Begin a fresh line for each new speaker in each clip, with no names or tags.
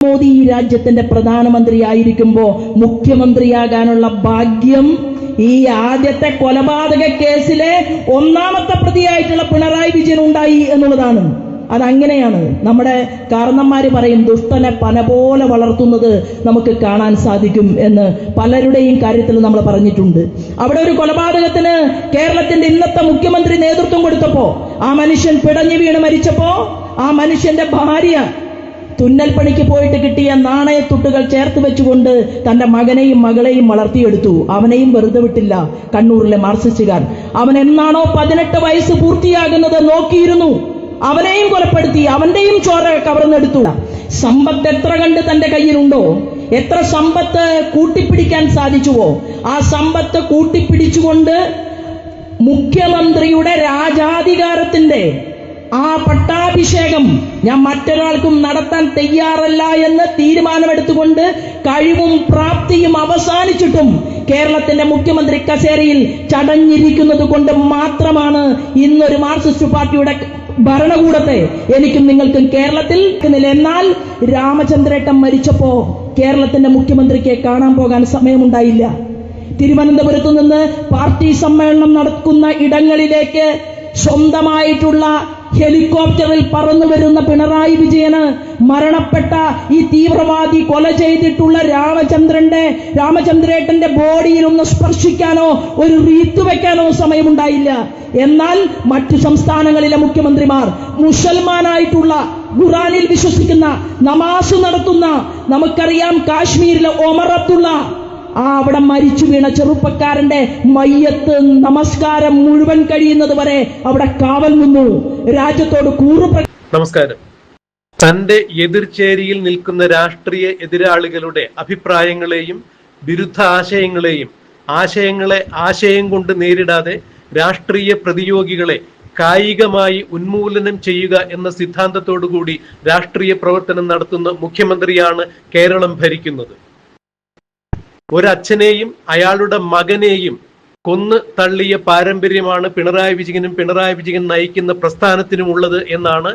മോദി ഈ രാജ്യത്തിന്റെ പ്രധാനമന്ത്രി ആയിരിക്കുമ്പോ മുഖ്യമന്ത്രിയാകാനുള്ള ഭാഗ്യം ഈ ആദ്യത്തെ കൊലപാതക കേസിലെ ഒന്നാമത്തെ പ്രതിയായിട്ടുള്ള പിണറായി വിജയൻ ഉണ്ടായി എന്നുള്ളതാണ്. അതങ്ങനെയാണ്. നമ്മുടെ കാരണന്മാര് പറയും ദുഷ്ടനെ പന പോലെ വളർത്തുന്നത് നമുക്ക് കാണാൻ സാധിക്കും എന്ന് പലരുടെയും കാര്യത്തിൽ നമ്മൾ പറഞ്ഞിട്ടുണ്ട്. അവിടെ ഒരു കൊലപാതകത്തിന് കേരളത്തിന്റെ ഇന്നത്തെ മുഖ്യമന്ത്രി നേതൃത്വം കൊടുത്തപ്പോ ആ മനുഷ്യൻ പിടഞ്ഞു വീണ് മരിച്ചപ്പോ ആ മനുഷ്യന്റെ ഭാര്യ തുന്നൽ പണിക്ക് പോയിട്ട് കിട്ടിയ നാണയത്തുട്ടുകൾ ചേർത്ത് വെച്ചുകൊണ്ട് തന്റെ മകനെയും മകളെയും വളർത്തിയെടുത്തു. അവനെയും വെറുതെ വിട്ടില്ല. കണ്ണൂരിലെ മാർസിസ്റ്റുകാർ അവൻ എന്നാണോ പതിനെട്ട് വയസ്സ് പൂർത്തിയാകുന്നത് നോക്കിയിരുന്നു. അവനെയും കൊലപ്പെടുത്തി അവന്റെയും ചോര കവർന്നെടുത്തു. സമ്പത്ത് എത്ര കണ്ട് തന്റെ കയ്യിലുണ്ടോ? എത്ര സമ്പത്ത് കൂട്ടിപ്പിടിക്കാൻ സാധിച്ചുവോ? ആ സമ്പത്ത് കൂട്ടിപ്പിടിച്ചുകൊണ്ട് മുഖ്യമന്ത്രിയുടെ രാജാധികാരത്തിന്റെ ആ പട്ടാഭിഷേകം ഞാൻ മറ്റൊരാൾക്കും നടത്താൻ തയ്യാറല്ല എന്ന് തീരുമാനമെടുത്തുകൊണ്ട് കഴിവും പ്രാപ്തിയും അവസാനിച്ചിട്ടും കേരളത്തിന്റെ മുഖ്യമന്ത്രി കസേരയിൽ ചടഞ്ഞിരിക്കുന്നത് കൊണ്ട് മാത്രമാണ് ഇന്നൊരു മാർക്സിസ്റ്റ് പാർട്ടിയുടെ ഭരണകൂടത്തെ എനിക്കും നിങ്ങൾക്കും കേരളത്തിൽ എന്നാൽ രാമചന്ദ്രേട്ടൻ മരിച്ചപ്പോ കേരളത്തിന്റെ മുഖ്യമന്ത്രിക്ക് കാണാൻ പോകാൻ സമയമുണ്ടായില്ല. തിരുവനന്തപുരത്ത് നിന്ന് പാർട്ടി സമ്മേളനം നടക്കുന്ന ഇടങ്ങളിലേക്ക് സ്വന്തമായിട്ടുള്ള ഹെലികോപ്റ്ററിൽ പറന്നു വരുന്ന പിണറായി വിജയന് മരണപ്പെട്ട ഈ തീവ്രവാദി കൊല ചെയ്തിട്ടുള്ള രാമചന്ദ്രന്റെ രാമചന്ദ്രേട്ടന്റെ ബോഡിയിൽ ഒന്ന് സ്പർശിക്കാനോ ഒരു റീത്ത് വെക്കാനോ സമയമുണ്ടായില്ല. എന്നാൽ മറ്റു സംസ്ഥാനങ്ങളിലെ മുഖ്യമന്ത്രിമാർ മുസൽമാനായിട്ടുള്ള ഖുറാനിൽ വിശ്വസിക്കുന്ന നമാസ് നടത്തുന്ന നമുക്കറിയാം കാശ്മീരിലെ ഒമർ അബ്ദുള്ള ആ അവിടെ മരിച്ചു വീണ ചെറുപ്പക്കാരന്റെ മയ്യത്ത് നമസ്കാരം മുഴുവൻ കഴിയുന്നത് വരെ അവിടെ കാവൽ നിന്നു. രാജ്യത്തോട് കൂറു
നമസ്കാരം. തന്റെ എതിർചേരിയിൽ നിൽക്കുന്ന രാഷ്ട്രീയ എതിരാളികളുടെ അഭിപ്രായങ്ങളെയും വിരുദ്ധ ആശയങ്ങളെയും ആശയങ്ങളെ ആശയം കൊണ്ട് നേരിടാതെ രാഷ്ട്രീയ പ്രതിയോഗികളെ കായികമായി ഉന്മൂലനം ചെയ്യുക എന്ന സിദ്ധാന്തത്തോടുകൂടി രാഷ്ട്രീയ പ്രവർത്തനം നടത്തുന്ന മുഖ്യമന്ത്രിയാണ് കേരളം ഭരിക്കുന്നത്. ഒരച്ഛനെയും അയാളുടെ മകനെയും കൊന്ന് തള്ളിയ പാരമ്പര്യമാണ് പിണറായി വിജയനും പിണറായി വിജയൻ നയിക്കുന്ന പ്രസ്ഥാനത്തിനുമുള്ളത് എന്നാണ്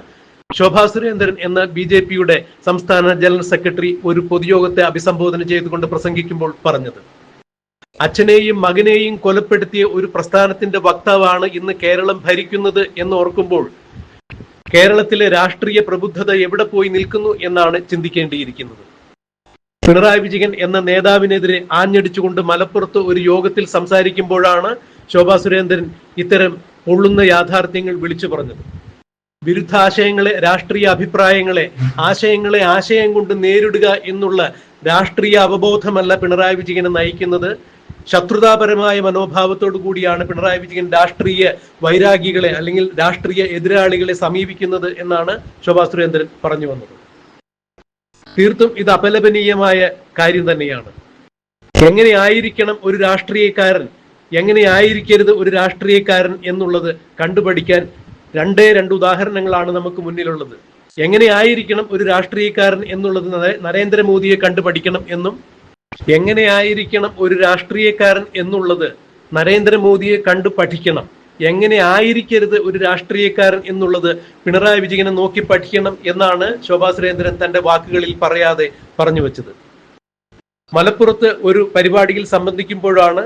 ശോഭാ സുരേന്ദ്രൻ എന്ന ബി ജെ പിയുടെ സംസ്ഥാന ജനറൽ സെക്രട്ടറി ഒരു പൊതുയോഗത്തെ അഭിസംബോധന ചെയ്തുകൊണ്ട് പ്രസംഗിക്കുമ്പോൾ പറഞ്ഞത്. അച്ഛനെയും മകനെയും കൊലപ്പെടുത്തിയ ഒരു പ്രസ്ഥാനത്തിന്റെ വക്താവാണ് ഇന്ന് കേരളം ഭരിക്കുന്നത് എന്ന് ഓർക്കുമ്പോൾ കേരളത്തിലെ രാഷ്ട്രീയ പ്രബുദ്ധത എവിടെ പോയി നിൽക്കുന്നു എന്നാണ് ചിന്തിക്കേണ്ടിയിരിക്കുന്നത്. പിണറായി വിജയൻ എന്ന നേതാവിനെതിരെ ആഞ്ഞടിച്ചുകൊണ്ട് മലപ്പുറത്ത് ഒരു യോഗത്തിൽ സംസാരിക്കുമ്പോഴാണ് ശോഭാ സുരേന്ദ്രൻ ഇത്തരം പൊള്ളുന്ന യാഥാർത്ഥ്യങ്ങൾ വിളിച്ചു പറഞ്ഞത്. വിരുദ്ധാശയങ്ങളെ രാഷ്ട്രീയ അഭിപ്രായങ്ങളെ ആശയങ്ങളെ ആശയം കൊണ്ട് നേരിടുക എന്നുള്ള രാഷ്ട്രീയ അവബോധമല്ല പിണറായി വിജയനെ നയിക്കുന്നത്. ശത്രുതാപരമായ മനോഭാവത്തോടു കൂടിയാണ് പിണറായി വിജയൻ രാഷ്ട്രീയ വൈരാഗികളെ അല്ലെങ്കിൽ രാഷ്ട്രീയ എതിരാളികളെ സമീപിക്കുന്നത് എന്നാണ് ശോഭാ സുരേന്ദ്രൻ പറഞ്ഞു വന്നത്. തീർത്തും ഇത് അപലപനീയമായ കാര്യം തന്നെയാണ്. എങ്ങനെയായിരിക്കണം ഒരു രാഷ്ട്രീയക്കാരൻ എങ്ങനെയായിരിക്കരുത് ഒരു രാഷ്ട്രീയക്കാരൻ എന്നുള്ളത് കണ്ടുപഠിക്കാൻ രണ്ടേ രണ്ട് ഉദാഹരണങ്ങളാണ് നമുക്ക് മുന്നിലുള്ളത്. എങ്ങനെയായിരിക്കണം ഒരു രാഷ്ട്രീയക്കാരൻ എന്നുള്ളത് നരേ- നരേന്ദ്രമോദിയെ കണ്ടുപഠിക്കണം എന്നും എങ്ങനെയായിരിക്കണം ഒരു രാഷ്ട്രീയക്കാരൻ എന്നുള്ളത് നരേന്ദ്രമോദിയെ കണ്ടു പഠിക്കണം എങ്ങനെ ആയിരിക്കരുത് ഒരു രാഷ്ട്രീയക്കാരൻ എന്നുള്ളത് പിണറായി വിജയനെ നോക്കി പഠിക്കണം എന്നാണ് ശോഭാ സുരേന്ദ്രൻ തന്റെ വാക്കുകളിൽ പറയാതെ പറഞ്ഞു വെച്ചത്. മലപ്പുറത്ത് ഒരു പരിപാടിയിൽ സംബന്ധിക്കുമ്പോഴാണ്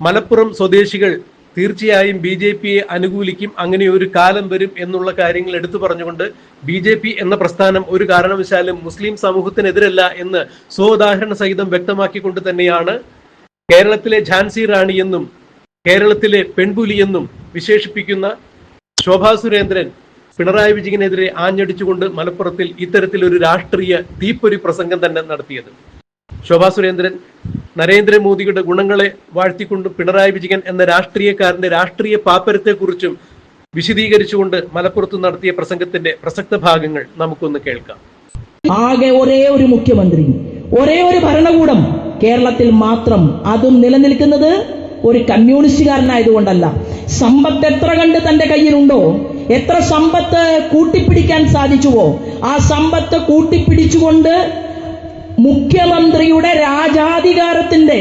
മലപ്പുറം സ്വദേശികൾ തീർച്ചയായും ബി ജെ പിയെ അനുകൂലിക്കും അങ്ങനെ ഒരു കാലം വരും എന്നുള്ള കാര്യങ്ങൾ എടുത്തു പറഞ്ഞുകൊണ്ട് ബി ജെ പി എന്ന പ്രസ്ഥാനം ഒരു കാരണവശാലും മുസ്ലിം സമൂഹത്തിനെതിരല്ല എന്ന് സ്വോദാഹരണ സഹിതം വ്യക്തമാക്കിക്കൊണ്ട് തന്നെയാണ് കേരളത്തിലെ ഝാൻസി റാണി എന്നും കേരളത്തിലെ പെൺപുലി എന്നും വിശേഷിപ്പിക്കുന്ന ശോഭാ സുരേന്ദ്രൻ പിണറായി വിജയനെതിരെ ആഞ്ഞടിച്ചുകൊണ്ട് മലപ്പുറത്തിൽ ഇത്തരത്തിലൊരു രാഷ്ട്രീയ തീപ്പൊരി പ്രസംഗം തന്നെ നടത്തിയത്. ശോഭാ സുരേന്ദ്രൻ നരേന്ദ്രമോദിയുടെ ഗുണങ്ങളെ വാഴ്ത്തിക്കൊണ്ടും പിണറായി വിജയൻ എന്ന രാഷ്ട്രീയക്കാരന്റെ രാഷ്ട്രീയ പാപ്പരത്തെക്കുറിച്ചും വിശദീകരിച്ചുകൊണ്ട് മലപ്പുറത്ത് നടത്തിയ പ്രസംഗത്തിന്റെ പ്രസക്ത ഭാഗങ്ങൾ നമുക്കൊന്ന് കേൾക്കാം.
ആകെ ഒരേ ഒരു മുഖ്യമന്ത്രി ഒരേ ഒരു ഭരണകൂടം കേരളത്തിൽ മാത്രം അതും നിലനിൽക്കുന്നത് ഒരു കമ്മ്യൂണിസ്റ്റുകാരനായതുകൊണ്ടല്ല. സമ്പത്ത് എത്ര കണ്ട് തന്റെ കയ്യിലുണ്ടോ എത്ര സമ്പത്ത് കൂട്ടിപ്പിടിക്കാൻ സാധിച്ചുവോ ആ സമ്പത്ത് കൂട്ടിപ്പിടിച്ചുകൊണ്ട് മുഖ്യമന്ത്രിയുടെ രാജാധികാരത്തിന്റെ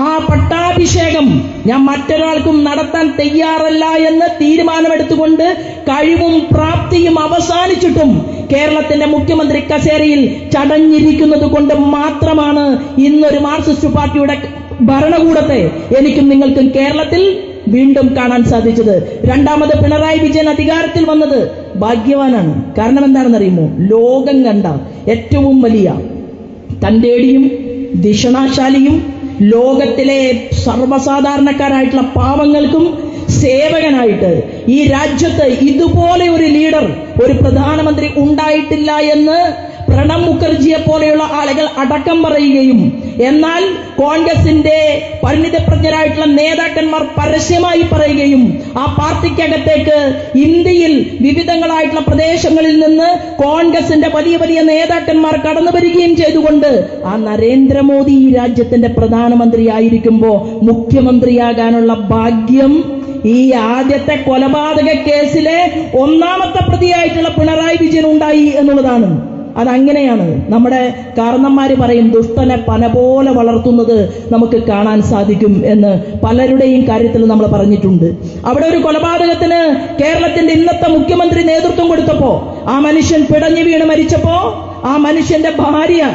ആ പട്ടാഭിഷേകം ഞാൻ മറ്റൊരാൾക്കും നടത്താൻ തയ്യാറല്ല എന്ന് തീരുമാനമെടുത്തുകൊണ്ട് കഴിവും പ്രാപ്തിയും അവസാനിച്ചിട്ടും കേരളത്തിന്റെ മുഖ്യമന്ത്രി കസേരയിൽ ചടഞ്ഞിരിക്കുന്നത് കൊണ്ട് മാത്രമാണ് ഇന്നൊരു മാർക്സിസ്റ്റ് പാർട്ടിയുടെ ഭരണകൂടത്തെ എനിക്കും നിങ്ങൾക്കും കേരളത്തിൽ വീണ്ടും കാണാൻ സാധിച്ചത്. രണ്ടാമത് പിണറായി വിജയൻ അധികാരത്തിൽ വന്നത് ഭാഗ്യവാനാണ്. കാരണം എന്താണെന്നറിയുമോ ലോകം കണ്ട ഏറ്റവും വലിയ തന്റേടിയും ദിഷണാശാലിയും ലോകത്തിലെ സർവസാധാരണക്കാരായിട്ടുള്ള പാവങ്ങൾക്കും സേവകനായിട്ട് ഈ രാജ്യത്ത് ഇതുപോലെ ഒരു ലീഡർ ഒരു പ്രധാനമന്ത്രി ഉണ്ടായിട്ടില്ല എന്ന് പ്രണബ് മുഖർജിയെ പോലെയുള്ള ആളുകൾ അടക്കം പറയുകയും എന്നാൽ കോൺഗ്രസിന്റെ പരിണിതപ്രജ്ഞരായിട്ടുള്ള നേതാക്കന്മാർ പരസ്യമായി പറയുകയും ആ പാർട്ടിക്കകത്തേക്ക് ഇന്ത്യയിൽ വിവിധങ്ങളായിട്ടുള്ള പ്രദേശങ്ങളിൽ നിന്ന് കോൺഗ്രസിന്റെ വലിയ വലിയ നേതാക്കന്മാർ കടന്നു വരികയും ചെയ്തുകൊണ്ട് ആ നരേന്ദ്രമോദി ഈ രാജ്യത്തിന്റെ പ്രധാനമന്ത്രി ആയിരിക്കുമ്പോ മുഖ്യമന്ത്രിയാകാനുള്ള ഭാഗ്യം ഈ ആദ്യത്തെ കൊലപാതക കേസിലെ ഒന്നാമത്തെ പ്രതിയായിട്ടുള്ള പിണറായി വിജയൻ ഉണ്ടായി എന്നുള്ളതാണ്. അതങ്ങനെയാണ്. നമ്മുടെ കാരണന്മാർ പറയും ദുഷ്ടനെ പന പോലെ വളർത്തുന്നത് നമുക്ക് കാണാൻ സാധിക്കും എന്ന് പലരുടെയും കാര്യത്തിൽ നമ്മൾ പറഞ്ഞിട്ടുണ്ട്. അവിടെ ഒരു കൊലപാതകത്തിന് കേരളത്തിന്റെ ഇന്നത്തെ മുഖ്യമന്ത്രി നേതൃത്വം കൊടുത്തപ്പോ ആ മനുഷ്യൻ പിടഞ്ഞു വീണ് മരിച്ചപ്പോ ആ മനുഷ്യന്റെ ഭാര്യ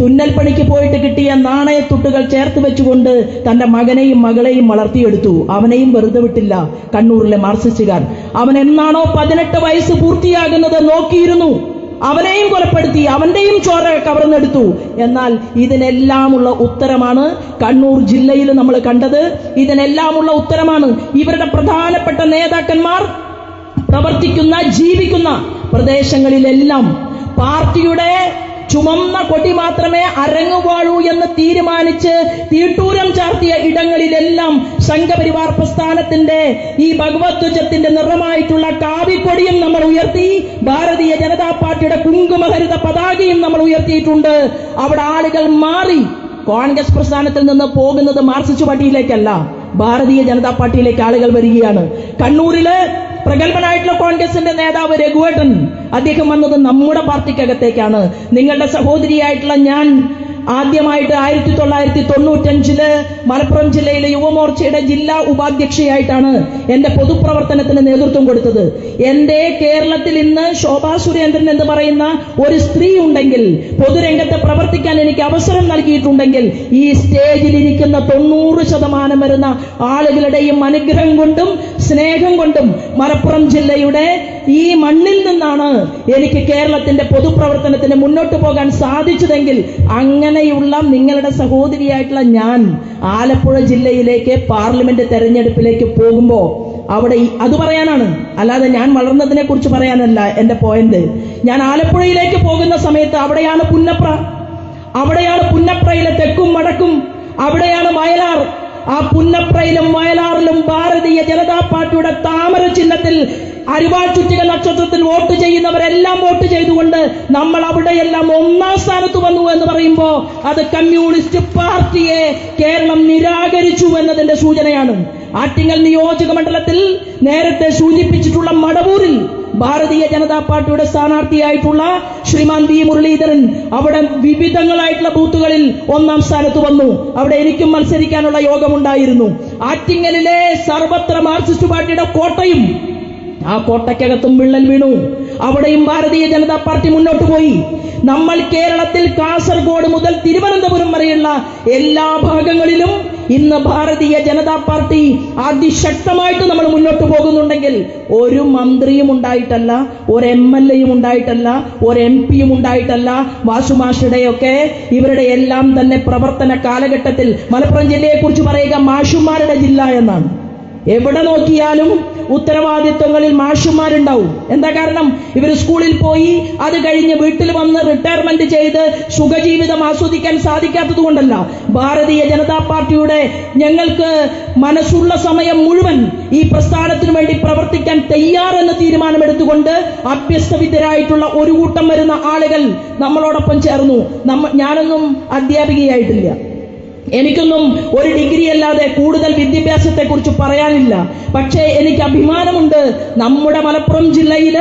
തുന്നൽ പണിക്ക് പോയിട്ട് കിട്ടിയ നാണയത്തുട്ടുകൾ ചേർത്ത് വെച്ചുകൊണ്ട് തന്റെ മകനെയും മകളെയും വളർത്തിയെടുത്തു. അവനെയും വെറുതെ വിട്ടില്ല കണ്ണൂരിലെ മാർസിസ്റ്റുകാർ. അവൻ എന്നാണോ പതിനെട്ട് വയസ്സ് പൂർത്തിയാകുന്നത് നോക്കിയിരുന്നു. അവനെയും കൊലപ്പെടുത്തി അവന്റെയും ചോര കവർന്നെടുത്തു എന്നാൽ ഇതിനെല്ലാമുള്ള ഉത്തരമാണ് കണ്ണൂർ ജില്ലയിൽ നമ്മൾ കണ്ടത്. ഇതിനെല്ലാമുള്ള ഉത്തരമാണ് ഇവരുടെ പ്രധാനപ്പെട്ട നേതാക്കന്മാർ പ്രവർത്തിക്കുന്ന ജീവിക്കുന്ന പ്രദേശങ്ങളിലെല്ലാം പാർട്ടിയുടെ ചുമന്ന കൊടി മാത്രമേ അരങ്ങുവാഴൂ എന്ന് തീരുമാനിച്ച് തീട്ടൂരം ചാർത്തിയ ഇടങ്ങളിലെല്ലാം സംഘപരിവാർ പ്രസ്ഥാനത്തിന്റെ ഈ ഭഗവത്വജത്തിന്റെ നിറമായിട്ടുള്ള കാവിക്കൊടിയും നമ്മൾ ഉയർത്തി ഭാരതീയ ജനതാ പാർട്ടിയുടെ കുങ്കുമഹരിത പതാകയും നമ്മൾ ഉയർത്തിയിട്ടുണ്ട്. അവിടെ ആളുകൾ മാറി. കോൺഗ്രസ് പ്രസ്ഥാനത്തിൽ നിന്ന് പോകുന്നത് മാർസിസ്റ്റ് പാർട്ടിയിലേക്കല്ല. ഭാരതീയ ജനതാ പാർട്ടിയിലേക്ക് ആളുകൾ വരികയാണ്. കണ്ണൂരിൽ പ്രഗത്ഭനായിട്ടുള്ള കോൺഗ്രസിന്റെ നേതാവ് രഘുവേട്ടൻ അദ്ദേഹം വന്നത് നമ്മുടെ പാർട്ടിക്കകത്തേക്കാണ്. നിങ്ങളുടെ സഹോദരിയായിട്ടുള്ള ഞാൻ ആദ്യമായിട്ട് ആയിരത്തി തൊള്ളായിരത്തി തൊണ്ണൂറ്റഞ്ചിൽ മലപ്പുറം ജില്ലയിലെ യുവമോർച്ചയുടെ ജില്ലാ ഉപാധ്യക്ഷയായിട്ടാണ് എന്റെ പൊതുപ്രവർത്തനത്തിന് നേതൃത്വം കൊടുത്തത്. എന്റെ കേരളത്തിൽ ഇന്ന് ശോഭാ സുരേന്ദ്രൻ എന്ന് പറയുന്ന ഒരു സ്ത്രീ ഉണ്ടെങ്കിൽ പൊതുരംഗത്ത് പ്രവർത്തിക്കാൻ എനിക്ക് അവസരം നൽകിയിട്ടുണ്ടെങ്കിൽ ഈ സ്റ്റേജിൽ ഇരിക്കുന്ന തൊണ്ണൂറ് ശതമാനം വരുന്ന ആളുകളുടെയും അനുഗ്രഹം കൊണ്ടും സ്നേഹം കൊണ്ടും മലപ്പുറം ജില്ലയുടെ ഈ മണ്ണിൽ നിന്നാണ് എനിക്ക് കേരളത്തിന്റെ പൊതുപ്രവർത്തനത്തിന് മുന്നോട്ട് പോകാൻ സാധിച്ചതെങ്കിൽ അങ്ങനെയുള്ള നിങ്ങളുടെ സഹോദരിയായിട്ടുള്ള ഞാൻ ആലപ്പുഴ ജില്ലയിലേക്ക് പാർലമെന്റ് തെരഞ്ഞെടുപ്പിലേക്ക് പോകുമ്പോൾ അവിടെ അത് പറയാനാണ്. അല്ലാതെ ഞാൻ വളർന്നതിനെ കുറിച്ച് പറയാനല്ല എന്റെ പോയിന്റ് ഞാൻ ആലപ്പുഴയിലേക്ക് പോകുന്ന സമയത്ത് അവിടെയാണ് പുന്നപ്ര. അവിടെയാണ് പുന്നപ്രയിലെ തെക്കും വടക്കും. അവിടെയാണ് വയലാർ. ആ പുന്നപ്രയിലും വയലാറിലും ഭാരതീയ ജനതാ പാർട്ടിയുടെ താമര ചിഹ്നത്തിൽ അരിവാൾ നക്ഷത്രത്തിൽ വോട്ട് ചെയ്യുന്നവരെല്ലാം വോട്ട് ചെയ്തുകൊണ്ട് നമ്മൾ അവിടെയെല്ലാം ഒന്നാം സ്ഥാനത്ത് വന്നു എന്ന് പറയുമ്പോൾ അത് കമ്മ്യൂണിസ്റ്റ് പാർട്ടിയെ കേരളം നിരാകരിച്ചു എന്നതിന്റെ സൂചനയാണ്. ആറ്റിങ്ങൽ നിയോജക മണ്ഡലത്തിൽ നേരത്തെ സൂചിപ്പിച്ചിട്ടുള്ള മടവൂരിൽ ഭാരതീയ ജനതാ പാർട്ടിയുടെ സ്ഥാനാർത്ഥിയായിട്ടുള്ള ശ്രീമാൻ വി മുരളീധരൻ അവിടെ വിവിധങ്ങളായിട്ടുള്ള ബൂത്തുകളിൽ ഒന്നാം സ്ഥാനത്ത് വന്നു. അവിടെ എനിക്കും മത്സരിക്കാനുള്ള യോഗമുണ്ടായിരുന്നു. ആറ്റിങ്ങലിലെ സർവത്ര മാർക്സിസ്റ്റ് പാർട്ടിയുടെ കോട്ടയും ആ കോട്ടയ്ക്കകത്തും വിള്ളൽ വീണു. അവിടെയും ഭാരതീയ ജനതാ പാർട്ടി മുന്നോട്ട് പോയി. നമ്മൾ കേരളത്തിൽ കാസർഗോഡ് മുതൽ തിരുവനന്തപുരം വരെയുള്ള എല്ലാ ഭാഗങ്ങളിലും ഇന്ന് ഭാരതീയ ജനതാ പാർട്ടി അതിശക്തമായിട്ട് നമ്മൾ മുന്നോട്ട് പോകുന്നുണ്ടെങ്കിൽ ഒരു മന്ത്രിയും ഉണ്ടായിട്ടല്ല ഒരു എം എൽ എയും ഉണ്ടായിട്ടല്ല ഒരു എം പിയും ഉണ്ടായിട്ടല്ല. വാസുമാഷയുടെയൊക്കെ ഇവരുടെ എല്ലാം തന്നെ പ്രവർത്തന കാലഘട്ടത്തിൽ മലപ്പുറം ജില്ലയെ കുറിച്ച് പറയുക മാഷുമാരുടെ ജില്ല എന്നാണ്. എവിടെ നോക്കിയാലും ഉത്തരവാദിത്വങ്ങളിൽ മാഷുമാരുണ്ടാവും. എന്താ കാരണം? ഇവർ സ്കൂളിൽ പോയി അത് കഴിഞ്ഞ് വീട്ടിൽ വന്ന് റിട്ടയർമെന്റ് ചെയ്ത് സുഖജീവിതം ആസ്വദിക്കാൻ സാധിക്കാത്തത് കൊണ്ടല്ല. ഭാരതീയ ജനതാ പാർട്ടിയുടെ ഞങ്ങൾക്ക് മനസ്സുള്ള സമയം മുഴുവൻ ഈ പ്രസ്ഥാനത്തിനു വേണ്ടി പ്രവർത്തിക്കാൻ തയ്യാറെന്ന് തീരുമാനമെടുത്തുകൊണ്ട് അഭ്യസ്തവിദ്യരായിട്ടുള്ള ഒരു കൂട്ടം വരുന്ന ആളുകൾ നമ്മളോടൊപ്പം ചേർന്നു. നമ്മ ഞാനൊന്നും അധ്യാപികയായിട്ടില്ല. എനിക്കൊന്നും ഒരു ഡിഗ്രി അല്ലാതെ കൂടുതൽ വിദ്യാഭ്യാസത്തെ കുറിച്ച് പറയാനില്ല. പക്ഷേ എനിക്ക് അഭിമാനമുണ്ട്. നമ്മുടെ മലപ്പുറം ജില്ലയിൽ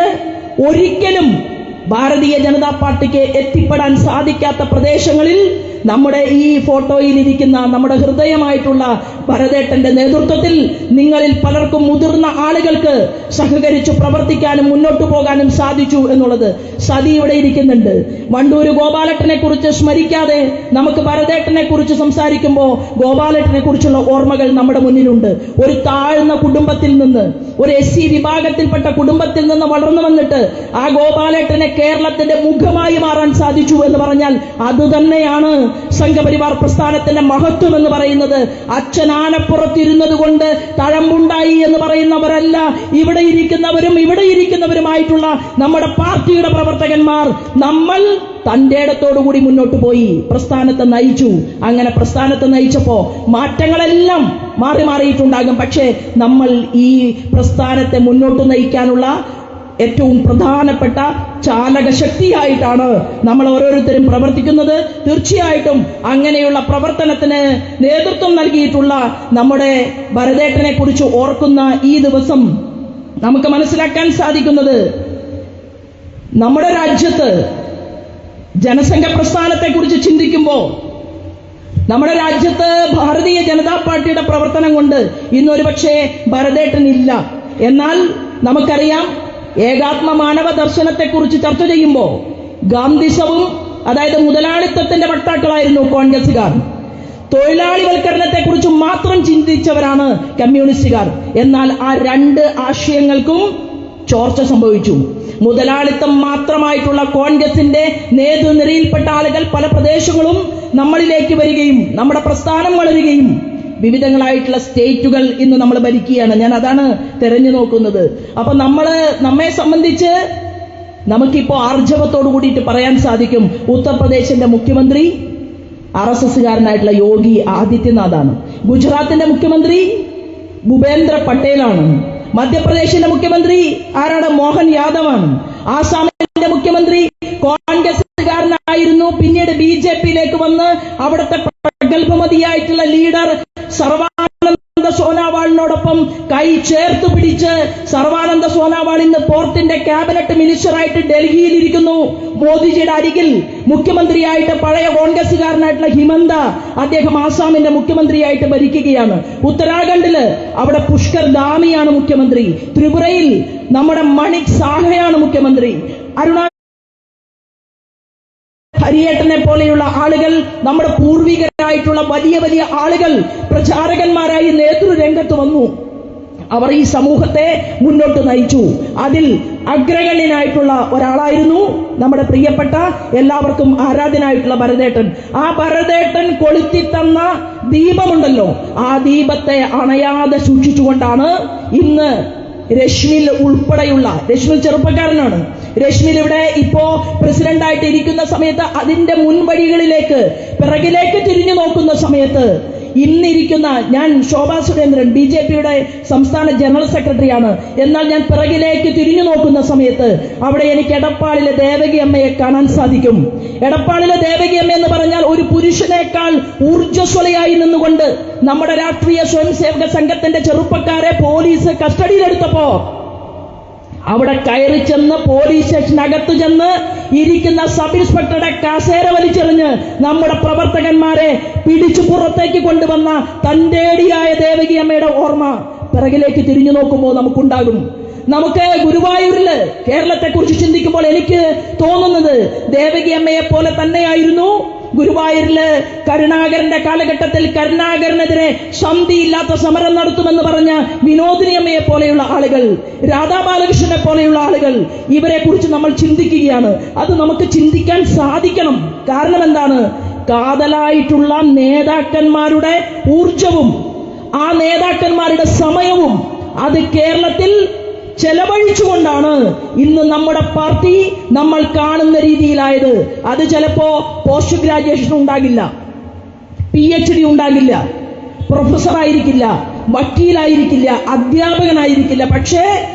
ഒരിക്കലും ഭാരതീയ ജനതാ പാർട്ടിക്ക് എത്തിപ്പെടാൻ സാധിക്കാത്ത പ്രദേശങ്ങളിൽ നമ്മുടെ ഈ ഫോട്ടോയിൽ ഇരിക്കുന്ന നമ്മുടെ ഹൃദയമായിട്ടുള്ള ഭരതേട്ടന്റെ നേതൃത്വത്തിൽ നിങ്ങളിൽ പലർക്കും മുതിർന്ന ആളുകൾക്ക് സഹകരിച്ചു പ്രവർത്തിക്കാനും മുന്നോട്ടു പോകാനും സാധിച്ചു എന്നുള്ളത് സതി ഇവിടെ ഇരിക്കുന്നുണ്ട്. വണ്ടൂര് ഗോപാലട്ടനെ കുറിച്ച് സ്മരിക്കാതെ നമുക്ക് ഭരതേട്ടനെ കുറിച്ച് സംസാരിക്കുമ്പോൾ ഗോപാലട്ടനെ കുറിച്ചുള്ള ഓർമ്മകൾ നമ്മുടെ മുന്നിലുണ്ട്. ഒരു താഴ്ന്ന കുടുംബത്തിൽ നിന്ന് ഒരു എസ് സി വിഭാഗത്തിൽപ്പെട്ട കുടുംബത്തിൽ നിന്ന് വളർന്നു വന്നിട്ട് ആ ഗോപാലേട്ടനെ കേരളത്തിന്റെ മുഖമായി മാറാൻ സാധിച്ചു എന്ന് പറഞ്ഞാൽ അതുതന്നെയാണ് സംഘപരിവാർ പ്രസ്ഥാനത്തിന്റെ മഹത്വം എന്ന് പറയുന്നത്. അച്ഛൻ ആനപ്പുറത്തിരുന്നത് കൊണ്ട് തഴമ്പുണ്ടായി എന്ന് പറയുന്നവരല്ല. ഇവിടെ ഇരിക്കുന്നവരും ഇവിടെ ഇരിക്കുന്നവരുമായിട്ടുള്ള നമ്മുടെ പാർട്ടിയുടെ പ്രവർത്തകന്മാർ നമ്മൾ തന്റെ ഇടത്തോടുകൂടി മുന്നോട്ട് പോയി. പ്രസ്ഥാനത്തെ നയിച്ചു. അങ്ങനെ പ്രസ്ഥാനത്തെ നയിച്ചപ്പോ മാറ്റങ്ങളെല്ലാം മാറി മാറിയിട്ടുണ്ടാകും. പക്ഷേ നമ്മൾ ഈ പ്രസ്ഥാനത്തെ മുന്നോട്ട് നയിക്കാനുള്ള ഏറ്റവും പ്രധാനപ്പെട്ട ചാലക ശക്തിയായിട്ടാണ് നമ്മൾ ഓരോരുത്തരും പ്രവർത്തിക്കുന്നത്. തീർച്ചയായിട്ടും അങ്ങനെയുള്ള പ്രവർത്തനത്തിന് നേതൃത്വം നൽകിയിട്ടുള്ള നമ്മുടെ ഭരതേട്ടനെ കുറിച്ച് ഓർക്കുന്ന ഈ ദിവസം നമുക്ക് മനസ്സിലാക്കാൻ സാധിക്കുന്നത് നമ്മുടെ രാജ്യത്ത് ജനസംഘ പ്രസ്ഥാനത്തെ കുറിച്ച് ചിന്തിക്കുമ്പോൾ നമ്മുടെ രാജ്യത്ത് ഭാരതീയ ജനതാ പാർട്ടിയുടെ പ്രവർത്തനം കൊണ്ട് ഇന്നൊരു പക്ഷേ ഭരതേട്ടനില്ല. എന്നാൽ നമുക്കറിയാം ഏകാത്മ മാനവ ദർശനത്തെക്കുറിച്ച് ചർച്ച ചെയ്യുമ്പോൾ ഗാന്ധിസവും അതായത് മുതലാളിത്തത്തിന്റെ വക്താക്കളായിരുന്നു കോൺഗ്രസുകാർ തൊഴിലാളിവൽക്കരണത്തെക്കുറിച്ച് മാത്രം ചിന്തിച്ചവരാണ് കമ്മ്യൂണിസ്റ്റുകാർ. എന്നാൽ ആ രണ്ട് ആശയങ്ങൾക്കും ചോർച്ച സംഭവിച്ചു. മുതലാളിത്തം മാത്രമായിട്ടുള്ള കോൺഗ്രസിന്റെ നേതൃനിരയിൽപ്പെട്ട ആളുകൾ പല പ്രദേശങ്ങളും നമ്മളിലേക്ക് വരികയും നമ്മുടെ പ്രസ്ഥാനം വളരുകയും വിവിധങ്ങളായിട്ടുള്ള സ്റ്റേറ്റുകൾ ഇന്ന് നമ്മൾ ഭരിക്കുകയാണ്. ഞാൻ അതാണ് തെരഞ്ഞു നോക്കുന്നത്. അപ്പൊ നമ്മൾ നമ്മെ സംബന്ധിച്ച് നമുക്കിപ്പോ ആർജവത്തോടു കൂടിയിട്ട് പറയാൻ സാധിക്കും. ഉത്തർപ്രദേശിന്റെ മുഖ്യമന്ത്രി ആർ എസ് എസ്സുകാരനായിട്ടുള്ള യോഗി ആദിത്യനാഥാണ്. ഗുജറാത്തിന്റെ മുഖ്യമന്ത്രി ഭൂപേന്ദ്ര പട്ടേലാണ്. മധ്യപ്രദേശിന്റെ മുഖ്യമന്ത്രി ആരാണ്? മോഹൻ യാദവ് ആണ് ആസാമിന്റെ മുഖ്യമന്ത്രി കോൺഗ്രസുകാരനായിരുന്നു പിന്നീട് ബി ജെ പിയിലേക്ക് വന്ന് അവിടുത്തെ പ്രഗത്ഭമതിയായിട്ടുള്ള ലീഡർ സർവാനന്ദ സോനാവാളിനോടൊപ്പം കൈ ചേർത്ത് പിടിച്ച് സർവാനന്ദ സോനാവാൾ ഇന്ന് പോർട്ടിന്റെ ക്യാബിനറ്റ് മിനിസ്റ്ററായിട്ട് ഡൽഹിയിൽ ഇരിക്കുന്നു മോദിജിയുടെ അരികിൽ മുഖ്യമന്ത്രിയായിട്ട് പഴയ കോൺഗ്രസുകാരനായിട്ടുള്ള ഹിമന്ത അദ്ദേഹം ആസാമിന്റെ മുഖ്യമന്ത്രിയായിട്ട് ഭരിക്കുകയാണ്. ഉത്തരാഖണ്ഡിൽ അവിടെ പുഷ്കർ ദാമിയാണ് മുഖ്യമന്ത്രി. ത്രിപുരയിൽ നമ്മുടെ മണിക് സാഹയാണ് മുഖ്യമന്ത്രി. അരുണാ ഹരിയേട്ടനെ പോലെയുള്ള ആളുകൾ നമ്മുടെ പൂർവികരായിട്ടുള്ള വലിയ വലിയ ആളുകൾ പ്രചാരകന്മാരായി നേതൃരംഗത്ത് വന്നു. അവർ ഈ സമൂഹത്തെ മുന്നോട്ട് നയിച്ചു. അതിൽ അഗ്രഗണ്യനായിട്ടുള്ള ഒരാളായിരുന്നു നമ്മുടെ പ്രിയപ്പെട്ട എല്ലാവർക്കും ആരാധനായിട്ടുള്ള ഭരതേട്ടൻ. ആ ഭരതേട്ടൻ കൊളുത്തി തന്ന ദീപമുണ്ടല്ലോ. ആ ദീപത്തെ അണയാതെ സൂക്ഷിച്ചുകൊണ്ടാണ് ഇന്ന് രശ്മിൽ ഉൾപ്പെടെയുള്ള രശ്മിൽ ചെറുപ്പക്കാരനാണ് രശ്മിൽ ഇവിടെ ഇപ്പോ പ്രസിഡന്റ് ആയിട്ട് ഇരിക്കുന്ന സമയത്ത് അതിന്റെ മുൻവഴികളിലേക്ക് പിറകിലേക്ക് തിരിഞ്ഞു നോക്കുന്ന സമയത്ത് ഇന്നിരിക്കുന്ന ഞാൻ ശോഭാ സുരേന്ദ്രൻ ബി ജെ പിയുടെ സംസ്ഥാന ജനറൽ സെക്രട്ടറിയാണ്. എന്നാൽ ഞാൻ പിറകിലേക്ക് തിരിഞ്ഞു നോക്കുന്ന സമയത്ത് അവിടെ എനിക്ക് എടപ്പാളിലെ ദേവകി അമ്മയെ കാണാൻ സാധിക്കും. എടപ്പാളിലെ ദേവകി അമ്മ എന്ന് പറഞ്ഞാൽ ഒരു പുരുഷനേക്കാൾ ഊർജസ്വലയായി നിന്നുകൊണ്ട് നമ്മുടെ രാഷ്ട്രീയ സ്വയംസേവക സംഘത്തിന്റെ ചെറുപ്പക്കാരെ പോലീസ് കസ്റ്റഡിയിലെടുത്തപ്പോ അവിടെ കയറി ചെന്ന് പോലീസ് സ്റ്റേഷനകത്ത് ചെന്ന് ഇരിക്കുന്ന സബ് ഇൻസ്പെക്ടറുടെ കസേര വലിച്ചെറിഞ്ഞ് നമ്മുടെ പ്രവർത്തകന്മാരെ പിടിച്ചു പുറത്തേക്ക് കൊണ്ടുവന്ന തന്റേടിയായ ദേവകി അമ്മയുടെ ഓർമ്മ പിറകിലേക്ക് തിരിഞ്ഞു നോക്കുമ്പോൾ നമുക്കുണ്ടാകും. നമുക്ക് ഗുരുവായൂരിൽ കേരളത്തെക്കുറിച്ച് ചിന്തിക്കുമ്പോൾ എനിക്ക് തോന്നുന്നത് ദേവകി അമ്മയെ പോലെ തന്നെയായിരുന്നു. ഗുരുവായൂരിൽ കരുണാകരന്റെ കാലഘട്ടത്തിൽ കരുണാകരനെതിരെ ശാന്തിയില്ലാത്ത സമരം നടത്തുമെന്ന് പറഞ്ഞ വിനോദിനിയമ്മയെ പോലെയുള്ള ആളുകൾ രാധാ ബാലകൃഷ്ണനെ പോലെയുള്ള ആളുകൾ ഇവരെ കുറിച്ച് നമ്മൾ ചിന്തിക്കുകയാണ്. അത് നമുക്ക് ചിന്തിക്കാൻ സാധിക്കണം. കാരണം എന്താണ്? കാതലായിട്ടുള്ള നേതാക്കന്മാരുടെ ഊർജവും ആ നേതാക്കന്മാരുടെ സമയവും അത് കേരളത്തിൽ ചെലവഴിച്ചുകൊണ്ടാണ് ഇന്ന് നമ്മുടെ പാർട്ടി നമ്മൾ കാണുന്ന രീതിയിലായത്. അത് ചിലപ്പോ പോസ്റ്റ് ഗ്രാജുവേഷൻ ഉണ്ടാകില്ല. പി എച്ച് ഡി ഉണ്ടാകില്ല. പ്രൊഫസർ ആയിരിക്കില്ല. വക്കീലായിരിക്കില്ല. അധ്യാപകനായിരിക്കില്ല. പക്ഷേ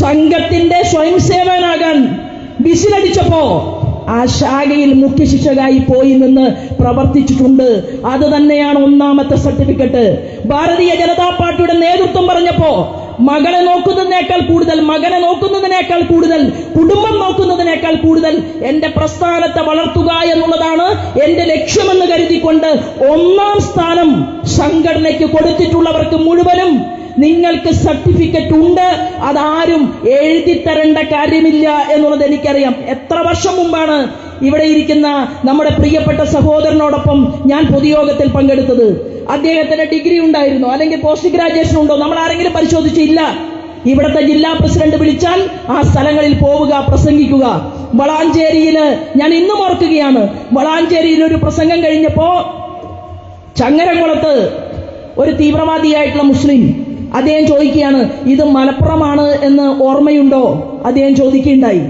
സംഘത്തിന്റെ സ്വയം സേവകനാകാൻ വിസിലടിച്ചപ്പോ ആ ശാഖയിൽ മുഖ്യ ശിക്ഷകായി പോയി നിന്ന് പ്രവർത്തിച്ചിട്ടുണ്ട്. അത് തന്നെയാണ് ഒന്നാമത്തെ സർട്ടിഫിക്കറ്റ്. ഭാരതീയ ജനതാ പാർട്ടിയുടെ നേതൃത്വം പറഞ്ഞപ്പോ മകളെ നോക്കുന്നതിനേക്കാൾ കൂടുതൽ മകനെ നോക്കുന്നതിനേക്കാൾ കൂടുതൽ കുടുംബം നോക്കുന്നതിനേക്കാൾ കൂടുതൽ എന്റെ പ്രസ്ഥാനത്തെ വളർത്തുക എന്നുള്ളതാണ് എന്റെ ലക്ഷ്യമെന്ന് കരുതിക്കൊണ്ട് ഒന്നാം സ്ഥാനം സംഘടനയ്ക്ക് കൊടുത്തിട്ടുള്ളവർക്ക് മുഴുവനും നിങ്ങൾക്ക് സർട്ടിഫിക്കറ്റ് ഉണ്ട്. അതാരും എഴുതി തരേണ്ട കാര്യമില്ല എന്നുള്ളത് എനിക്കറിയാം. എത്ര വർഷം മുമ്പാണ് ഇവിടെ ഇരിക്കുന്ന നമ്മുടെ പ്രിയപ്പെട്ട സഹോദരനോടൊപ്പം ഞാൻ പൊതുയോഗത്തിൽ പങ്കെടുത്തത്. അദ്ദേഹത്തിന് ഡിഗ്രി ഉണ്ടായിരുന്നു. അല്ലെങ്കിൽ പോസ്റ്റ് ഗ്രാജുവേഷൻ ഉണ്ടോ? നമ്മൾ ആരെങ്കിലും പരിശോധിച്ചില്ല. ഇവിടുത്തെ ജില്ലാ പ്രസിഡന്റ് വിളിച്ചാൽ ആ സ്ഥലങ്ങളിൽ പോവുക പ്രസംഗിക്കുക. വളാഞ്ചേരിയിൽ ഞാൻ ഇന്നും ഓർക്കുകയാണ്. വളാഞ്ചേരിയിൽ ഒരു പ്രസംഗം കഴിഞ്ഞപ്പോ ചങ്ങരംകുളത്ത് ഒരു തീവ്രവാദിയായിട്ടുള്ള മുസ്ലിം അദ്ദേഹം ചോദിക്കുകയാണ് ഇത് മലപ്പുറമാണ് എന്ന് ഓർമ്മയുണ്ടോ? അദ്ദേഹം ചോദിക്കുകയുണ്ടായി.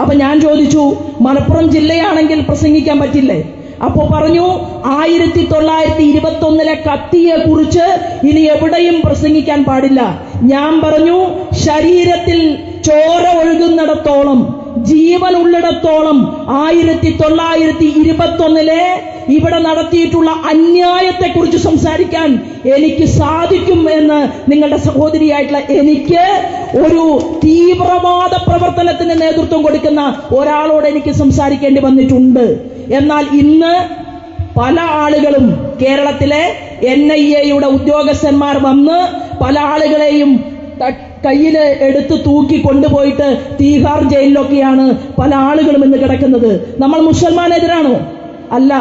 അപ്പൊ ഞാൻ ചോദിച്ചു മലപ്പുറം ജില്ലയാണെങ്കിൽ പ്രസംഗിക്കാൻ പറ്റില്ലേ? അപ്പോ പറഞ്ഞു ആയിരത്തി തൊള്ളായിരത്തി ഇരുപത്തി ഒന്നിലെ കത്തിയെ കുറിച്ച് ഇനി എവിടെയും പ്രസംഗിക്കാൻ പാടില്ല. ഞാൻ പറഞ്ഞു ശരീരത്തിൽ ചോര ഒഴുകുന്നിടത്തോളം ജീവൻ ഉള്ളിടത്തോളം ആയിരത്തി തൊള്ളായിരത്തി ഇരുപത്തി ഒന്നിലെ ഇവിടെ നടത്തിയിട്ടുള്ള അന്യായത്തെ കുറിച്ച് സംസാരിക്കാൻ എനിക്ക് സാധിക്കും എന്ന് നിങ്ങളുടെ സഹോദരിയായിട്ടുള്ള എനിക്ക് ഒരു തീവ്രവാദ പ്രവർത്തനത്തിന് നേതൃത്വം കൊടുക്കുന്ന ഒരാളോട് എനിക്ക് സംസാരിക്കേണ്ടി വന്നിട്ടുണ്ട്. എന്നാൽ ഇന്ന് പല ആളുകളും കേരളത്തിലെ എൻ ഐ എയുടെ ഉദ്യോഗസ്ഥന്മാർ വന്ന് പല ആളുകളെയും കയ്യിൽ എടുത്ത് തൂക്കി കൊണ്ടുപോയിട്ട് തീഹാർ ജയിലിലൊക്കെയാണ് പല ആളുകളും ഇന്ന് കിടക്കുന്നത്. നമ്മൾ മുസൽമാനെതിരാണോ? അല്ല.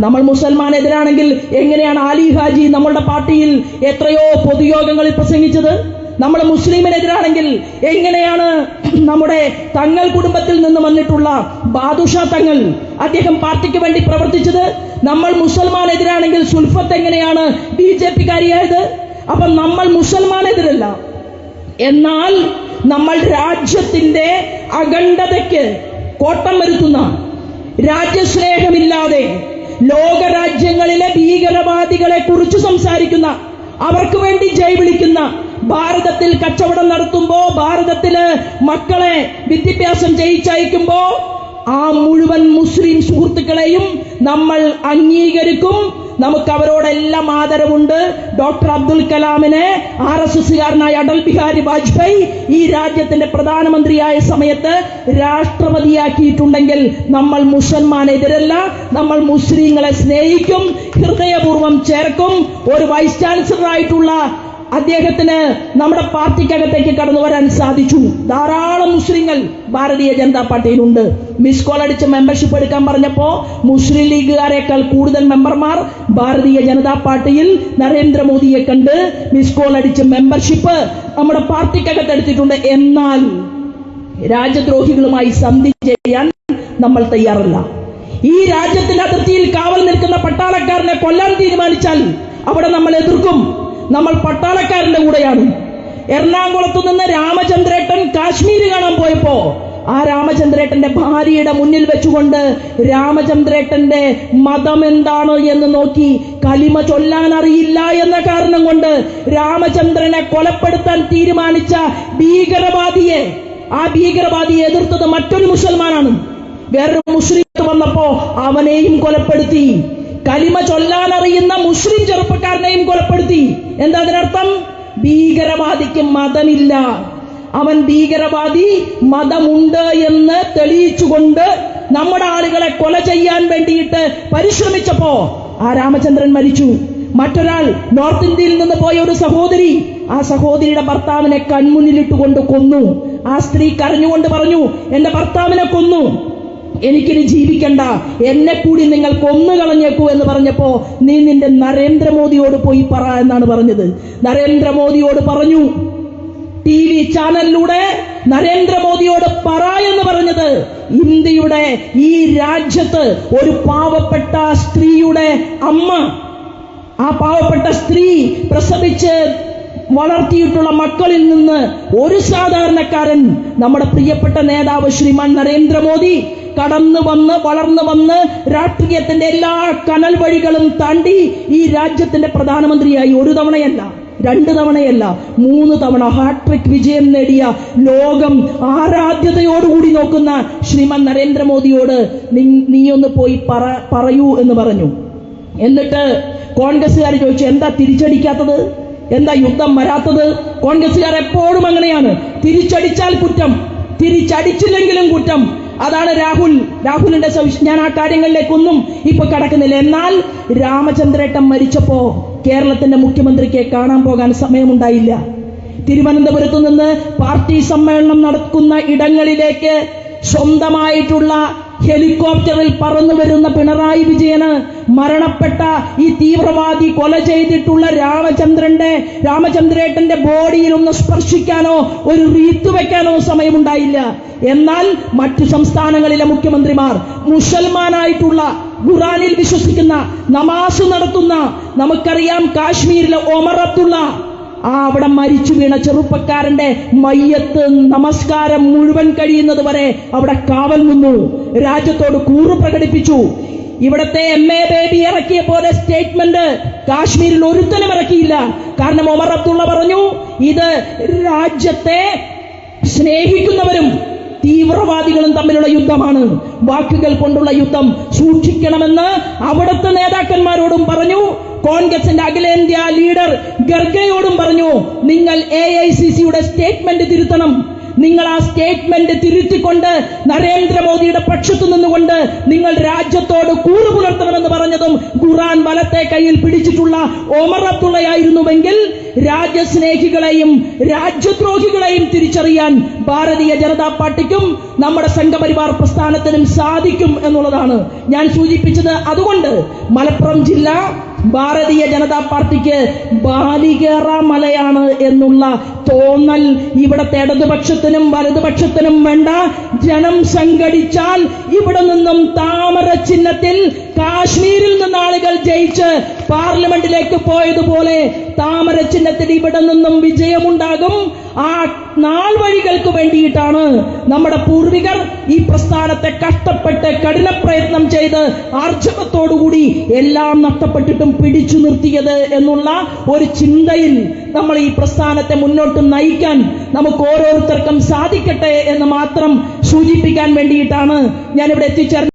നമ്മൾ മുസൽമാനെതിരാണെങ്കിൽ എങ്ങനെയാണ് ആലി ഹാജി നമ്മളുടെ പാർട്ടിയിൽ എത്രയോ പൊതുയോഗങ്ങളിൽ പ്രസംഗിച്ചത്? നമ്മൾ മുസ്ലിമിനെതിരാണെങ്കിൽ എങ്ങനെയാണ് നമ്മുടെ തങ്ങൾ കുടുംബത്തിൽ നിന്ന് വന്നിട്ടുള്ള ബാദുഷ തങ്ങൾ അദ്ദേഹം പാർട്ടിക്ക് വേണ്ടി പ്രവർത്തിച്ചത്? നമ്മൾ മുസൽമാനെതിരാണെങ്കിൽ സുൽഫത്ത് എങ്ങനെയാണ് ബി ജെ പിക്കാരിയായത്? അപ്പം നമ്മൾ മുസൽമാനെതിരല്ല. എന്നാൽ നമ്മൾ രാജ്യത്തിന്റെ അഖണ്ഡതയ്ക്ക് കോട്ടം വരുത്തുന്ന രാജ്യസ്നേഹമില്ലാതെ ലോകരാജ്യങ്ങളിലെ ഭീകരവാദികളെ കുറിച്ച് സംസാരിക്കുന്ന അവർക്ക് വേണ്ടി ജയ് വിളിക്കുന്ന ഭാരതത്തിൽ കച്ചവടം നടത്തുമ്പോ ഭാരതത്തിൽ മക്കളെ വിദ്യാഭ്യാസം ചെയ്യിച്ചയക്കുമ്പോ ആ മുഴുവൻ മുസ്ലിം സുഹൃത്തുക്കളെയും നമ്മൾ അംഗീകരിക്കും. നമുക്ക് അവരോടെല്ലാം ആദരവുണ്ട്. ഡോക്ടർ അബ്ദുൽ കലാമിനെ ആർ എസ് എസ്സുകാരനായ അടൽ ബിഹാരി വാജ്പേയി ഈ രാജ്യത്തിന്റെ പ്രധാനമന്ത്രിയായ സമയത്ത് രാഷ്ട്രപതിയാക്കിയിട്ടുണ്ടെങ്കിൽ നമ്മൾ മുസൽമാനെതിരല്ല നമ്മൾ മുസ്ലിങ്ങളെ സ്നേഹിക്കും ഹൃദയപൂർവം ചേർക്കും. ഒരു വൈസ് ചാൻസലറായിട്ടുള്ള അദ്ദേഹത്തിന് നമ്മുടെ പാർട്ടിക്കകത്തേക്ക് കടന്നു വരാൻ സാധിച്ചു. ധാരാളം മുസ്ലിങ്ങൾ ഭാരതീയ ജനതാ പാർട്ടിയിലുണ്ട്. മിസ് കോൾ അടിച്ച് മെമ്പർഷിപ്പ് എടുക്കാൻ പറഞ്ഞപ്പോ മുസ്ലിം ലീഗുകാരെക്കാൾ കൂടുതൽ മെമ്പർമാർ ഭാരതീയ ജനതാ പാർട്ടിയിൽ നരേന്ദ്രമോദിയെ കണ്ട് മിസ് കോൾ അടിച്ച് മെമ്പർഷിപ്പ് നമ്മുടെ പാർട്ടിക്കകത്ത് എടുത്തിട്ടുണ്ട്. എന്നാൽ രാജ്യദ്രോഹികളുമായി സന്ധി ചെയ്യാൻ നമ്മൾ തയ്യാറല്ല. ഈ രാജ്യത്തിന്റെ അതിർത്തിയിൽ കാവൽ നിൽക്കുന്ന പട്ടാളക്കാരനെ കൊല്ലാൻ തീരുമാനിച്ചാൽ അവിടെ നമ്മൾ എതിർക്കും. നമ്മൾ പട്ടാളക്കാരന്റെ കൂടെയാണ്. എറണാകുളത്തു നിന്ന് രാമചന്ദ്രേട്ടൻ കാശ്മീര് കാണാൻ പോയപ്പോ ആ രാമചന്ദ്രേട്ടന്റെ ഭാര്യയുടെ മുന്നിൽ വെച്ചുകൊണ്ട് രാമചന്ദ്രേട്ടന്റെ മതം എന്താണ് എന്ന് നോക്കി കലിമ ചൊല്ലാൻ അറിയില്ല എന്ന കാരണം കൊണ്ട് രാമചന്ദ്രനെ കൊലപ്പെടുത്താൻ തീരുമാനിച്ച ഭീകരവാദിയെ ആ ഭീകരവാദിയെ എതിർത്തത് മറ്റൊരു മുസൽമാനാണ്. വേറൊരു മുസ്ലിം വന്നപ്പോ അവനെയും കൊലപ്പെടുത്തി. കലിമ ചൊല്ലാൻ അറിയുന്ന മുസ്ലിം ചെറുപ്പക്കാരനെയും കൊലപ്പെടുത്തി. എന്താ അതിനർത്ഥം? ഭീകരവാദിക്ക് മതമില്ല. അവൻ ഭീകരവാദി മതമുണ്ട് എന്ന് തെളിയിച്ചുകൊണ്ട് നമ്മുടെ ആളുകളെ കൊല ചെയ്യാൻ വേണ്ടിയിട്ട് പരിശ്രമിച്ചപ്പോ ആ രാമചന്ദ്രൻ മരിച്ചു. മറ്റൊരാൾ നോർത്ത് ഇന്ത്യയിൽ നിന്ന് പോയ ഒരു സഹോദരി ആ സഹോദരിയുടെ ഭർത്താവിനെ കൺമുന്നിലിട്ടുകൊണ്ട് കൊന്നു. ആ സ്ത്രീ കരഞ്ഞുകൊണ്ട് പറഞ്ഞു എന്റെ ഭർത്താവിനെ കൊന്നു. എനിക്കിനി ജീവിക്കണ്ട. എന്നെ കൂടി നിങ്ങൾ കൊന്നു കളഞ്ഞേക്കൂ എന്ന് പറഞ്ഞപ്പോ നീ നിന്റെ നരേന്ദ്രമോദിയോട് പോയി പറ എന്നാണ് പറഞ്ഞത്. നരേന്ദ്രമോദിയോട് പറഞ്ഞു ടി വി ചാനലിലൂടെ നരേന്ദ്രമോദിയോട് പറ എന്ന് പറഞ്ഞത്. ഇന്ത്യയുടെ ഈ രാജ്യത്ത് ഒരു പാവപ്പെട്ട സ്ത്രീയുടെ അമ്മ ആ പാവപ്പെട്ട സ്ത്രീ പ്രസവിച്ച് വളർത്തിയിട്ടുള്ള മക്കളിൽ നിന്ന് ഒരു സാധാരണക്കാരൻ നമ്മുടെ പ്രിയപ്പെട്ട നേതാവ് ശ്രീമാൻ നരേന്ദ്രമോദി കടന്നു വന്ന് വളർന്നു വന്ന് രാഷ്ട്രീയത്തിന്റെ എല്ലാ കനൽ വഴികളും താണ്ടി ഈ രാജ്യത്തിന്റെ പ്രധാനമന്ത്രിയായി ഒരു തവണയല്ല രണ്ട് തവണയല്ല മൂന്ന് തവണ ഹാട്രിക് വിജയം നേടിയ ലോകം ആരാധ്യതയോടുകൂടി നോക്കുന്ന ശ്രീമാൻ നരേന്ദ്രമോദിയോട് നീ ഒന്ന് പോയി പറ പറയൂ എന്ന് പറഞ്ഞു. എന്നിട്ട് കോൺഗ്രസ്സുകാർ ചോദിച്ചു എന്താ തിരിച്ചടിക്കാത്തത്? എന്താ യുദ്ധം വരാത്തത്? കോൺഗ്രസുകാർ എപ്പോഴും അങ്ങനെയാണ്. തിരിച്ചടിച്ചാൽ കുറ്റം. തിരിച്ചടിച്ചില്ലെങ്കിലും കുറ്റം. അതാണ് രാഹുൽ. രാഹുലിന്റെ ഞാൻ ആ കാര്യങ്ങളിലേക്കൊന്നും ഇപ്പൊ കടക്കുന്നില്ല. എന്നാൽ രാമചന്ദ്രേട്ടൻ മരിച്ചപ്പോ കേരളത്തിന്റെ മുഖ്യമന്ത്രിക്ക് കാണാൻ പോകാൻ സമയമുണ്ടായില്ല. തിരുവനന്തപുരത്ത് നിന്ന് പാർട്ടി സമ്മേളനം നടക്കുന്ന ഇടങ്ങളിലേക്ക് സ്വന്തമായിട്ടുള്ള ഹെലികോപ്റ്ററിൽ പറന്നു വരുന്ന പിണറായി വിജയന് മരണപ്പെട്ട ഈ തീവ്രവാദി കൊല ചെയ്തിട്ടുള്ള രാമചന്ദ്രന്റെ രാമചന്ദ്രേട്ടന്റെ ബോഡിയിൽ ഒന്ന് സ്പർശിക്കാനോ ഒരു റീത്ത് വെക്കാനോ സമയമുണ്ടായില്ല. എന്നാൽ മറ്റു സംസ്ഥാനങ്ങളിലെ മുഖ്യമന്ത്രിമാർ മുസൽമാനായിട്ടുള്ള ഖുറാനിൽ വിശ്വസിക്കുന്ന നമാസ് നടത്തുന്ന നമുക്കറിയാം കാശ്മീരിലെ ഒമർ അബ്ദുള്ള ആ അവിടെ മരിച്ചു വീണ ചെറുപ്പക്കാരന്റെ മയ്യത്ത് നമസ്കാരം മുഴുവൻ കഴിയുന്നത് വരെ അവിടെ കാവൽ നിന്നു. രാജ്യത്തോട് കൂറ് പ്രകടിപ്പിച്ചു. ഇവിടത്തെ എം എ ബേബി ഇറക്കിയ പോലെ സ്റ്റേറ്റ്മെന്റ് കാശ്മീരിൽ ഒരുത്തനും ഇറക്കിയില്ല. കാരണം ഒമർ അബ്ദുള്ള പറഞ്ഞു ഇത് രാജ്യത്തെ സ്നേഹിക്കുന്നവരും തീവ്രവാദികളും തമ്മിലുള്ള യുദ്ധമാണ്. വാക്കുകൾ കൊണ്ടുള്ള യുദ്ധം സൂക്ഷിക്കണമെന്ന് അവിടുത്തെ നേതാക്കന്മാരോടും പറഞ്ഞു. കോൺഗ്രസിന്റെ അഖിലേന്ത്യാ ലീഡർ ഗർഗയോടും പറഞ്ഞു നിങ്ങൾ എ ഐ സി സിയുടെ സ്റ്റേറ്റ്മെന്റ് തിരുത്തണം. നിങ്ങൾ ആ സ്റ്റേറ്റ്മെന്റ് തിരുത്തിക്കൊണ്ട് നരേന്ദ്രമോദിയുടെ പക്ഷത്തു നിന്നുകൊണ്ട് നിങ്ങൾ രാജ്യത്തോട് കൂറു പുലർത്തണമെന്ന് പറഞ്ഞതും ഖുറാൻ വലത്തെ കയ്യിൽ പിടിച്ചിട്ടുള്ള ഒമർ അബ്ദുള്ളയായിരുന്നുവെങ്കിൽ രാജ്യസ്നേഹികളെയും രാജ്യദ്രോഹികളെയും തിരിച്ചറിയാൻ ഭാരതീയ ജനതാ പാർട്ടിക്കും നമ്മുടെ സംഘപരിവാർ പ്രസ്ഥാനത്തിനും സാധിക്കും എന്നുള്ളതാണ്. ഞാൻ സൂചിപ്പിച്ചത് അതുകൊണ്ട് മലപ്പുറം ജില്ല ഭാരതീയ ജനതാ പാർട്ടിക്ക് ബാലികേറ മലയാണ് എന്നുള്ള തോന്നൽ ഇവിടത്തെ ഇടതുപക്ഷത്തിനും വലതുപക്ഷത്തിനും വേണ്ട. ജനം സംഘടിച്ചാൽ ഇവിടെ നിന്നും താമര ചിഹ്നത്തിൽ കാശ്മീരിൽ നിന്ന് ആളുകൾ ജയിച്ച് പാർലമെന്റിലേക്ക് പോയതുപോലെ താമര ചിഹ്നത്തിന് ഇവിടെ നിന്നും വിജയമുണ്ടാകും. ആ നാൾ വഴികൾക്ക് വേണ്ടിയിട്ടാണ് നമ്മുടെ പൂർവികർ ഈ പ്രസ്ഥാനത്തെ കഷ്ടപ്പെട്ട് കഠിന പ്രയത്നം ചെയ്ത് ആർജവത്തോടുകൂടി എല്ലാം നഷ്ടപ്പെട്ടിട്ടും പിടിച്ചു നിർത്തിയത് എന്നുള്ള ഒരു ചിന്തയിൽ നമ്മൾ ഈ പ്രസ്ഥാനത്തെ മുന്നോട്ട് നയിക്കാൻ നമുക്ക് ഓരോരുത്തർക്കും സാധിക്കട്ടെ എന്ന് മാത്രം സൂചിപ്പിക്കാൻ വേണ്ടിയിട്ടാണ് ഞാനിവിടെ എത്തിച്ചേർന്നത്.